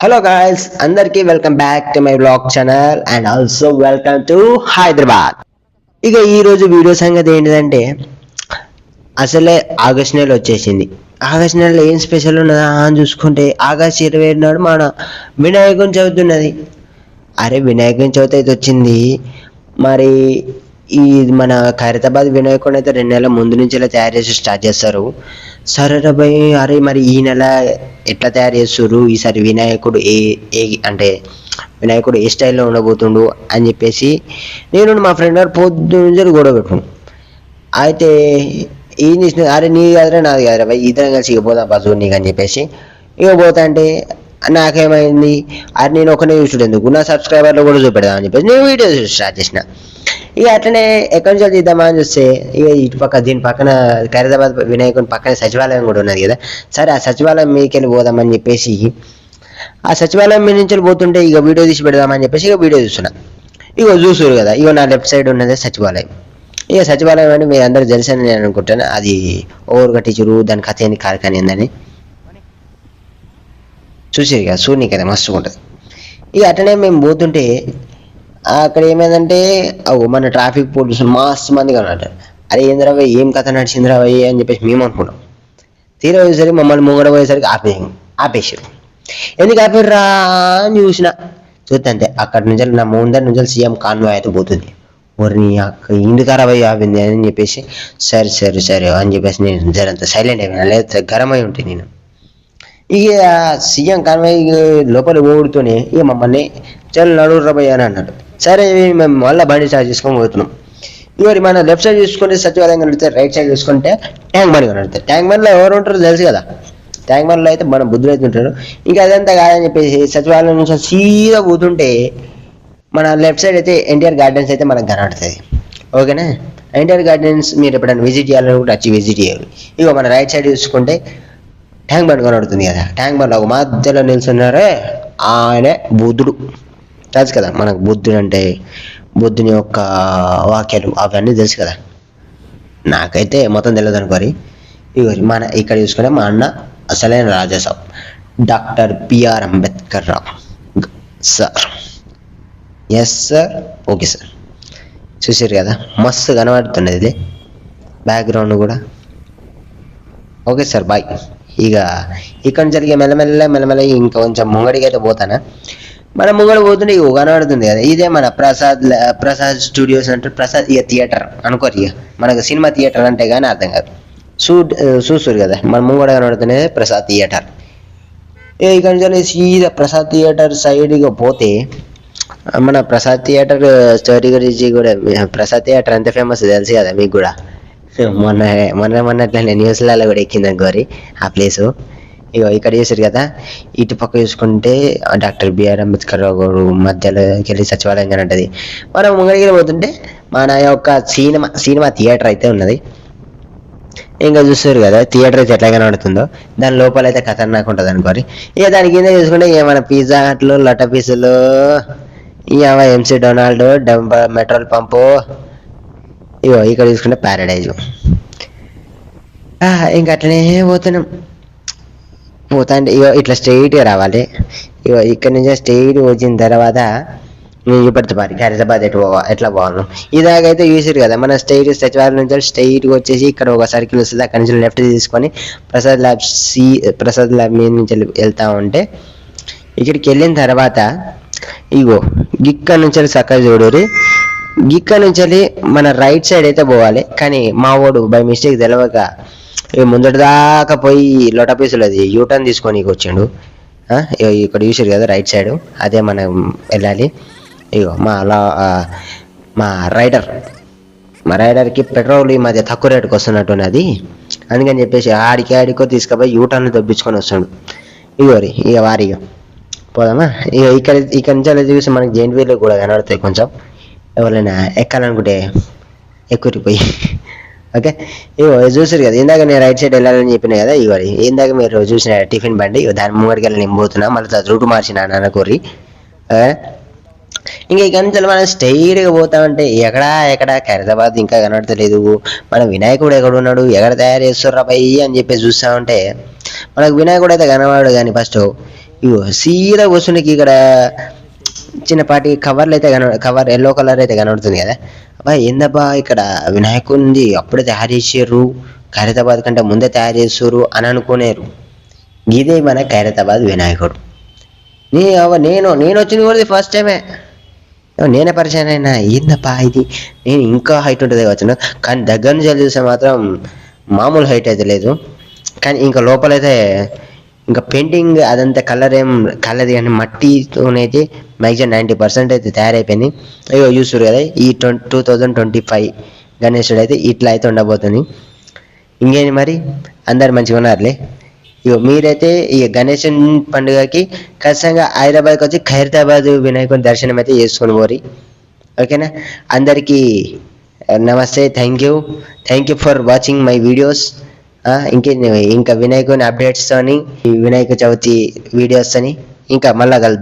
Hello guys అందరికీ welcome back to my blog channel and also welcome to Hyderabad ఇక ఈరోజు video సంగతి ఏంటిదంటే అసలే ఆగస్ట్ నెల వచ్చేసింది. ఆగస్ట్ నెలలో ఏం స్పెషల్ ఉన్నదా అని చూసుకుంటే ఆగస్ట్ ఇరవై ఏడు నాడు మన వినాయకుని చవితి ఉన్నది. అరే వినాయకుని చవితి అయితే వచ్చింది. మరి ఈ మన ఖైరతాబాద్ వినాయకుని అయితే రెండు నెలల ముందు నుంచి ఇలా తయారు చేసి స్టార్ట్ చేస్తారు. సరే రా భయ్ అరే మరి ఈ నెల ఎట్లా తయారు చేస్తారు ఈసారి వినాయకుడు ఏ ఏ అంటే వినాయకుడు ఏ స్టైల్లో ఉండబోతుండు అని చెప్పేసి నేను మా ఫ్రెండ్ గారు పొద్దు నుంచి గొడవ పెట్టుకున్నాను అయితే ఏం చేసిన అరే నీ కదరా నాది కదరా భయ్ ఇద్దరం కలిసి ఇక పోదా బస్సు నీకు అని చెప్పేసి ఇక పోతా అంటే నాకేమైంది? అది నేను ఒకనే చూసుడు ఎందుకు? నా సబ్స్క్రైబర్లు కూడా చూపెడదామని చెప్పేసి నేను వీడియో స్టార్ట్ చేసిన. ఇక అట్లనే అకౌంట్ నుంచి తీద్దామా అని చూస్తే ఇక ఇటు పక్క దీని పక్కన ఖైరదాబాద్ వినాయకుని పక్కన సచివాలయం కూడా ఉన్నది కదా. సరే ఆ సచివాలయం మీదకి వెళ్ళి పోదామని చెప్పేసి ఆ సచివాలయం మీద నుంచి పోతుంటే ఇక వీడియో తీసి పెడదామని చెప్పేసి ఇక వీడియో చూస్తున్నా. ఇక చూసారు కదా ఇక నా లెఫ్ట్ సైడ్ ఉన్నదే సచివాలయం. ఇక సచివాలయం అంటే మీరు అందరూ తెలుసని నేను అనుకుంటాను అది ఓవర్ కట్టించురు దాని కథ ఏంది కార్యక్రమం ఏందని. చూసారు కదా సూర్ని కదా మస్తుగా ఉంటుంది. ఇక అట్లనే మేము పోతుంటే అక్కడ ఏమైందంటే అవు మన ట్రాఫిక్ పోలీసులు మస్తు మంది కన్నారు అరే ఏందిరా భయ్ ఏం కథ నడిచిందిరా భయ్ అని చెప్పేసి మేము అనుకున్నాం. తీరా పోయేసరికి మమ్మల్ని ముంగడ పోయేసరికి ఆపే ఆపేసారు ఎందుకు ఆపారురా అని చూసిన. చూస్తే అక్కడి నుంచి నా ముందర నుంచి సీఎం కాన్వాయ్ అయితే పోతుంది. ఓరి అక్క ఇందు ఖరాబ్ అయ్యి ఆపింది అని చెప్పేసి సరే సరే సరే అని చెప్పేసి నేను జరంత సైలెంట్ అయిపోయినా. లేదా గరం అయి ఉంటే నేను. ఇక సీఎం కాన్వాయ్ లోపల ఓడుతూనే ఇక మమ్మల్ని చల్ నడువు రబయ్య అని అన్నాడు. సరే మేము మళ్ళీ బండి చార్జ్ చేసుకొని పోతున్నాం. ఇవరి మన లెఫ్ట్ సైడ్ చూసుకుంటే సచివాలయం కనిపిస్తే రైట్ సైడ్ చూసుకుంటే ట్యాంక్ బండ్ కనడుతుంది ట్యాంక్ బండ్లో ఎవరు ఉంటారో తెలుసు కదా. ట్యాంక్ బండ్లో అయితే మన బుద్ధులు అయితే ఉంటారు ఇంకా అదంతా కాదని చెప్పేసి సచివాలయం నుంచి సీదా పోతుంటే మన లెఫ్ట్ సైడ్ అయితే ఎన్టీఆర్ గార్డెన్స్ అయితే మనకు కనబడుతుంది. ఓకేనా? ఎన్టీఆర్ గార్డెన్స్ మీరు ఎప్పుడైనా విజిట్ చేయాలని కూడా వచ్చి విజిట్ చేయాలి. ఇక మన రైట్ సైడ్ చూసుకుంటే ట్యాంక్ బండ్ కనబడుతుంది కదా. ట్యాంక్ బండ్లో ఒక మధ్యలో నిల్చున్నారే ఆయనే బుద్ధుడు. తెలుసు కదా మనకు బుద్ధుడు అంటే బుద్ధుని యొక్క వాక్యాలు అవన్నీ తెలుసు కదా. నాకైతే మొత్తం తెలియదు అనుకోరి. ఇగో మన ఇక్కడ చూసుకుంటే మా అన్న అసలైన Raja Saab doctor P R Ambedkar Rao. Sir. Yes sir. Okay sir. చూసారు కదా మస్తు కనబడుతున్నది ఇది. బ్యాక్గ్రౌండ్ కూడా. Okay sir. బాయ్. ఇక ఇక్కడ జరిగే మెల్లమెల్ల మెల్లమెల్ల ఇంకా కొంచెం ముంగడికి అయితే పోతానా మన ముంగడు పోతుంటే ఇక కనబడుతుంది కదా. ఇదే మన ప్రసాద్ ప్రసాద్ స్టూడియోస్ అంటే ప్రసాద్ ఇక థియేటర్ అనుకోరు ఇక మనకు సినిమా థియేటర్ అంటే కానీ అర్థం కాదు. చూ చూస్తారు కదా. మన ముంగడ కనబడుతున్నది ప్రసాద్ థియేటర్. ఏ ఇక్కడ నుంచి సీదా ప్రసాద్ థియేటర్ సైడ్ పోతే మన ప్రసాద్ థియేటర్ స్టోరీ గురించి కూడా ప్రసాద్ థియేటర్ ఎంత ఫేమస్ తెలుసు కదా మీకు కూడా. మొన్న మొన్న మొన్నట్లనే న్యూస్లలో కూడా ఎక్కింది గోరి ఆ ప్లేసు ఇగో ఇక్కడ చేశారు కదా. ఇటు పక్క చూసుకుంటే డాక్టర్ బిఆర్ అంబేద్కర్ గారు మధ్యలోకి వెళ్ళి సచివాలయం కానీ ఉంటుంది మనం ముంగడికి పోతుంటే మన యొక్క సినిమా సినిమా థియేటర్ అయితే ఉన్నది. ఇంకా చూస్తారు కదా థియేటర్ అయితే ఎట్లా కనబడుతుందో. దాని లోపల అయితే ఖతర్నాక్ ఉంటుంది అనుకోరి ఇక దాని కింద చూసుకుంటే ఏమైనా మన పిజ్జా హట్లు లట పీసులు ఇక ఎంసీ డొనాల్డ్ డంబ మెట్రోల్ పంపు. ఇగో ఇక్కడ చూసుకుంటే ప్యారడైజ్ ఇంకా అట్లనే పోతున్నాం. పోతా ఇక ఇగో ఇట్లా స్ట్రైట్గా రావాలి. ఇగో ఇక్కడ నుంచి స్ట్రైట్ వచ్చిన తర్వాత నేను చూపెడతా మరి హైదరాబాద్ ఎటు పోవా ఎట్లా పోవాలి. ఇదాకైతే చూసారు కదా మన స్టేట్ సచివాలయం నుంచి స్టైట్గా వచ్చేసి ఇక్కడ ఒక సర్కిల్ వస్తుంది అక్కడి నుంచి లెఫ్ట్ తీసుకొని Prasad lab see Prasad lab మీద నుంచి వెళ్ళి- వెళ్తా ఉంటే ఇక్కడికి వెళ్ళిన తర్వాత ఇగో గిక్క నుంచి వెళ్ళి చక్కగా చూడరు గిక్క నుంచి వెళ్ళి మన రైట్ సైడ్ అయితే పోవాలి కానీ మా వాడు బై మిస్టేక్ తెలవక ఇక ముందటి దాకా పోయి లోట పీసులు అది యూటర్న్ తీసుకొని వచ్చిండు. ఇగో ఇక్కడ చూసారు కదా రైట్ సైడ్ అదే మనం వెళ్ళాలి. ఇగో మా లా మా రైడర్ మా రైడర్కి పెట్రోల్ ఈ మధ్య తక్కువ రేటుకి వస్తున్నట్టున్నది అందుకని చెప్పేసి ఆడికి ఆడికో తీసుకుపోయి యూటర్న్ దొబ్బించుకొని వస్తాడు. ఇగోరి ఇక వారిగా పోదామా? ఇక ఇక్కడ ఇక్కడ నుంచి అలా చూసి మనకి జెయింట్ వీల్ కూడా కనబడతాయి కొంచెం. ఎవరైనా ఎక్కాలనుకుంటే ఎక్కురిపోయి. ఓకే? ఇవో చూసారు కదా ఇందాక నేను రైట్ సైడ్ వెళ్ళాలని చెప్పిన కదా ఇవ్వాలి ఇందాక మీరు చూసిన టిఫిన్ బండి దాని ముంగడికి వెళ్ళి నేను పోతున్నా మళ్ళీ రూట్ మార్చిన నాన్న కోరి. ఇంకా ఇక నుంచి మనం స్టైర్గా పోతామంటే ఎక్కడా ఎక్కడ ఖైరదాబాద్ ఇంకా కనబడతలేదు. మన వినాయకుడు ఎక్కడ ఉన్నాడు ఎక్కడ తయారు చేస్తుర్రా పై అని చెప్పి చూస్తా ఉంటే మనకు వినాయకుడు అయితే కనబడు కానీ ఫస్ట్ ఇగో సీదా కూర్చునికి ఇక్కడ చిన్నపాటి కవర్లు అయితే కన కవర్ ఎల్లో కలర్ అయితే కనబడుతుంది కదా. అబ్బా ఏందబ్బా ఇక్కడ వినాయకుడిది అప్పుడే తయారు చేసారు ఖైరతాబాద్ కంటే ముందే తయారు చేస్తారు అని అనుకునేరు. ఇదే మన ఖైరతాబాద్ వినాయకుడు. నీ నేను నేను వచ్చింది కూడా ఫస్ట్ టైమే నేనే పరిచయం అయినా ఏందబ్బా ఇది? నేను ఇంకా హైట్ ఉంటుంది వచ్చిన కానీ దగ్గర నుంచి చూస్తే మాత్రం మామూలు హైట్ అయితే లేదు. కానీ ఇంకా లోపలైతే ఇంకా పెయింటింగ్ అదంతా కలర్ ఏం కలర్ కానీ మట్టితోనైతే మ్యాక్సిమం నైంటీ పర్సెంట్ అయితే తయారైపోయింది. అయ్యో చూసారు కదా ఈ twenty two thousand twenty five గణేశుడు అయితే ఇట్లా అయితే ఉండబోతుంది. ఇంకేంటి మరి? అందరు మంచిగా ఉన్నారులే. ఇగో మీరైతే ఈ గణేష్ పండుగకి ఖచ్చితంగా హైదరాబాద్కి వచ్చి ఖైరతాబాద్ వినాయకుని దర్శనం అయితే చేసుకొని పోరి. ఓకేనా? అందరికీ నమస్తే thank you thank you for watching my videos ఇంకే ఇంకా వినాయకుని అప్డేట్స్ అని ఈ వినాయక చవితి వీడియోస్ అని ఇంకా మళ్ళా కలుద్దాం.